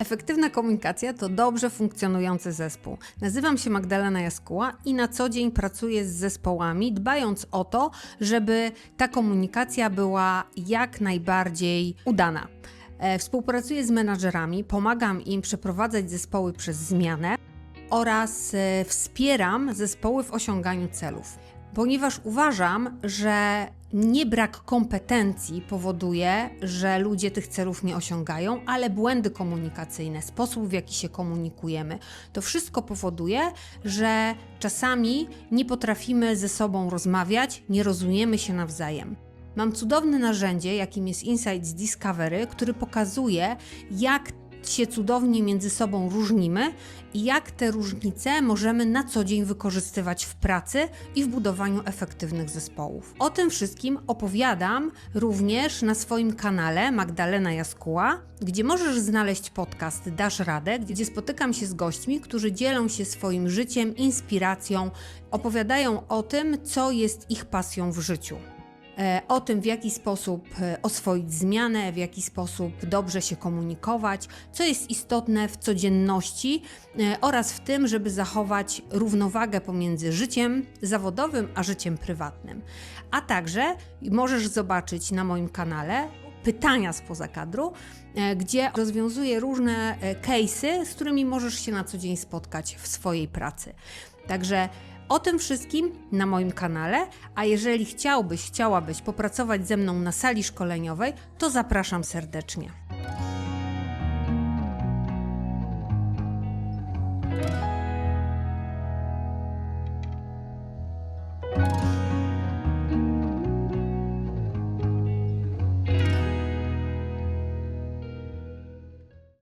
Efektywna komunikacja to dobrze funkcjonujący zespół. Nazywam się Magdalena Jaskuła i na co dzień pracuję z zespołami, dbając o to, żeby ta komunikacja była jak najbardziej udana. E, Współpracuję z menadżerami, pomagam im przeprowadzać zespoły przez zmianę oraz e, wspieram zespoły w osiąganiu celów. Ponieważ uważam, że nie brak kompetencji powoduje, że ludzie tych celów nie osiągają, ale błędy komunikacyjne, sposób w jaki się komunikujemy, to wszystko powoduje, że czasami nie potrafimy ze sobą rozmawiać, nie rozumiemy się nawzajem. Mam cudowne narzędzie, jakim jest Insights Discovery, który pokazuje, jak się cudownie między sobą różnimy i jak te różnice możemy na co dzień wykorzystywać w pracy i w budowaniu efektywnych zespołów. O tym wszystkim opowiadam również na swoim kanale Magdalena Jaskuła, gdzie możesz znaleźć podcast Dasz Radę, gdzie spotykam się z gośćmi, którzy dzielą się swoim życiem, inspiracją, opowiadają o tym, co jest ich pasją w życiu o tym, w jaki sposób e, oswoić zmianę, w jaki sposób dobrze się komunikować, co jest istotne w codzienności e, oraz w tym, żeby zachować równowagę pomiędzy życiem zawodowym a życiem prywatnym. A także możesz zobaczyć na moim kanale pytania spoza kadru, e, gdzie rozwiązuję różne e, case'y, z którymi możesz się na co dzień spotkać w swojej pracy. Także o tym wszystkim na moim kanale, a jeżeli chciałbyś, chciałabyś popracować ze mną na sali szkoleniowej, to zapraszam serdecznie.